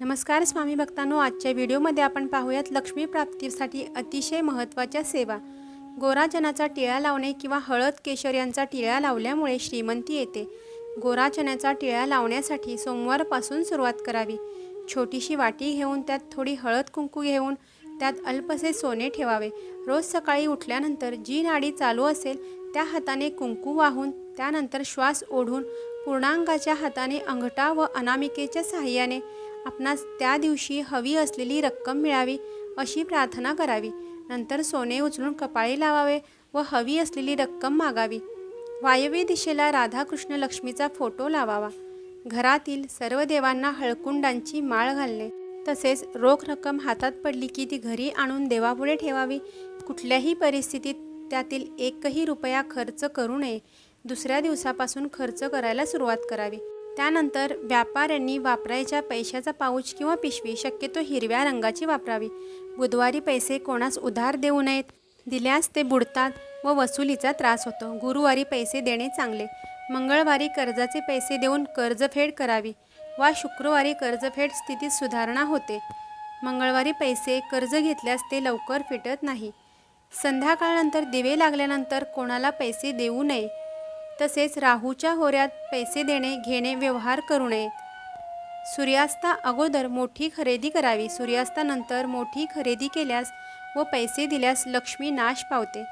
नमस्कार स्वामी भक्तांनो आजच्या व्हिडिओमध्ये आपण पाहूयात लक्ष्मी प्राप्तीसाठी अतिशय महत्त्वाच्या सेवा. गोराचनाचा टिळा लावणे किंवा हळद केशर यांचा टिळा लावल्यामुळे श्रीमंती येते. गोराचण्याचा टिळा लावण्यासाठी सोमवारपासून सुरुवात करावी. छोटीशी वाटी घेऊन त्यात थोडी हळद कुंकू घेऊन त्यात अल्पसे सोने ठेवावे. रोज सकाळी उठल्यानंतर जी नाडी चालू असेल त्या हाताने कुंकू वाहून त्यानंतर श्वास ओढून पूर्णांगाच्या हाताने अंगठा व अनामिकेच्या साहाय्याने आपणास त्या दिवशी हवी असलेली रक्कम मिळावी अशी प्रार्थना करावी. नंतर सोने उचलून कपाळी लावावे व हवी असलेली रक्कम मागावी. वायव्य दिशेला राधाकृष्ण लक्ष्मीचा फोटो लावावा. घरातील सर्व देवांना हळकुंडांची माळ घालणे. तसेच रोख रक्कम हातात पडली की ती घरी आणून देवापुढे ठेवावी. कुठल्याही परिस्थितीत त्यातील एकही रुपया खर्च करू नये. दुसऱ्या दिवसापासून खर्च करायला सुरुवात करावी. त्यानंतर व्यापाऱ्यांनी वापरायच्या पैशाचा पाऊच किंवा पिशवी शक्यतो हिरव्या रंगाची वापरावी. बुधवारी पैसे कोणास उधार देऊ नयेत. दिल्यास ते बुडतात व वसुलीचा त्रास होतो. गुरुवारी पैसे देणे चांगले. मंगळवारी कर्जाचे पैसे देऊन कर्जफेड करावी वा शुक्रवारी कर्जफेड स्थितीत सुधारणा होते. मंगळवारी पैसे कर्ज घेतल्यास ते लवकर फिटत नाही. संध्याकाळनंतर दिवे लागल्यानंतर कोणाला पैसे देऊ नये तसेच राहूच्या होऱ्यात पैसे देणे घेणे व्यवहार करू नये. सूर्यास्ता अगोदर मोठी खरेदी करावी. सूर्यास्तानंतर मोठी खरेदी केल्यास व पैसे दिल्यास लक्ष्मी नाश पावते.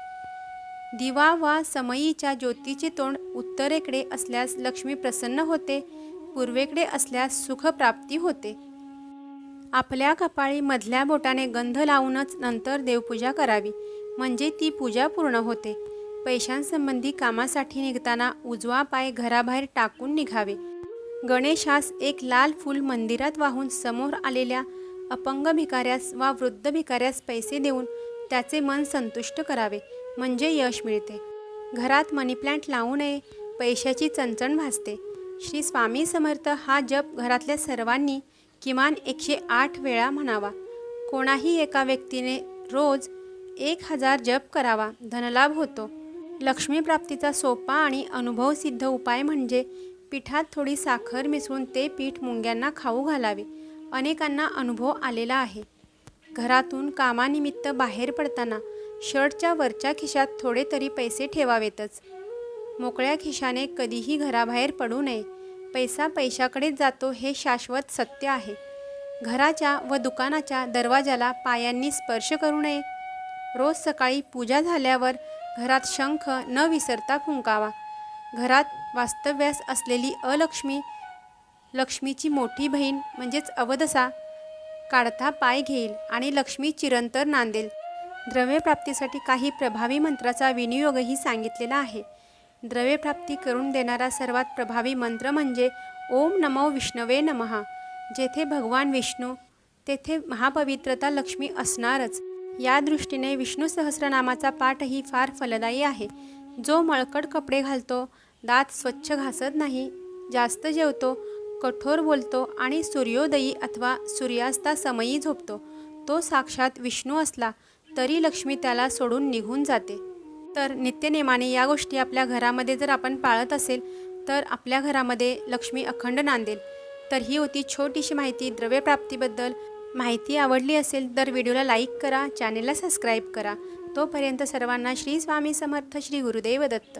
दिवा वा समयीच्या ज्योतीचे तोंड उत्तरेकडे असल्यास लक्ष्मी प्रसन्न होते पूर्वेकडे असल्यास सुखप्राप्ती होते. आपल्या कपाळी मधल्या बोटाने गंध लावूनच नंतर देवपूजा करावी म्हणजे ती पूजा पूर्ण होते. पैशांसंबंधी कामासाठी निघताना उजवा पाय घराबाहेर टाकून निघावे. गणेशास एक लाल फूल मंदिरात वाहून समोर आलेल्या अपंग भिकाऱ्यास वा वृद्ध भिकाऱ्यास पैसे देऊन त्याचे मन संतुष्ट करावे म्हणजे यश मिळते. घरात मनी लावू नये पैशाची चणचण भासते. श्री स्वामी समर्थ हा जप घरातल्या सर्वांनी किमान एकशे आठ वेळा म्हणावा. कोणाही एका व्यक्तीने रोज एक हजार जप करावा धनलाभ होतो. लक्ष्मी प्राप्तीचा सोपा आणि अनुभवसिद्ध उपाय म्हणजे पिठात थोडी साखर मिसळून ते पीठ मुंग्यांना खाऊ घालावे. अनेकांना अनुभव आलेला आहे. घरातून कामानिमित्त बाहेर पडताना शर्टच्या वरच्या खिशात थोडे तरी पैसे ठेवावेतच. मोकळ्या खिशाने कधीही घराबाहेर पडू नये. पैसा पैशाकडेच जातो हे शाश्वत सत्य आहे. घराच्या व दुकानाच्या दरवाजाला पायांनी स्पर्श करू नये. रोज सकाळी पूजा झाल्यावर घरात शंख न विसरता फुंकावा. घरात वास्तव्यास असलेली अलक्ष्मी लक्ष्मीची मोठी बहीण म्हणजेच अवदसा काढता पाय घेईल आणि लक्ष्मी चिरंतर नांदेल. द्रव्यप्राप्तीसाठी काही प्रभावी मंत्राचा विनियोगही सांगितलेला आहे. द्रव्यप्राप्ती करून देणारा सर्वात प्रभावी मंत्र म्हणजे ओम नमो विष्णवे नमहा जेथे भगवान विष्णू तेथे महापवित्रता लक्ष्मी असणारच. या दृष्टीने विष्णू सहस्रनामाचा पाठही फार फलदायी आहे. जो मळकट कपडे घालतो दात स्वच्छ घासत नाही जास्त जेवतो कठोर बोलतो आणि सूर्योदयी अथवा सूर्यास्तासमयी झोपतो तो साक्षात विष्णू असला तरी लक्ष्मी त्याला सोडून निघून जाते. तर नित्यनेमाने या गोष्टी आपल्या घरामध्ये जर आपण पाळत असेल तर आपल्या घरामध्ये लक्ष्मी अखंड नांदेल. तर ही होती छोटीशी माहिती द्रव्यप्राप्तीबद्दल. माहिती आवडली असेल तर व्हिडिओला लाईक करा चॅनेलला सबस्क्राईब करा. तोपर्यंत सर्वांना श्री स्वामी समर्थ श्री गुरुदेव दत्त.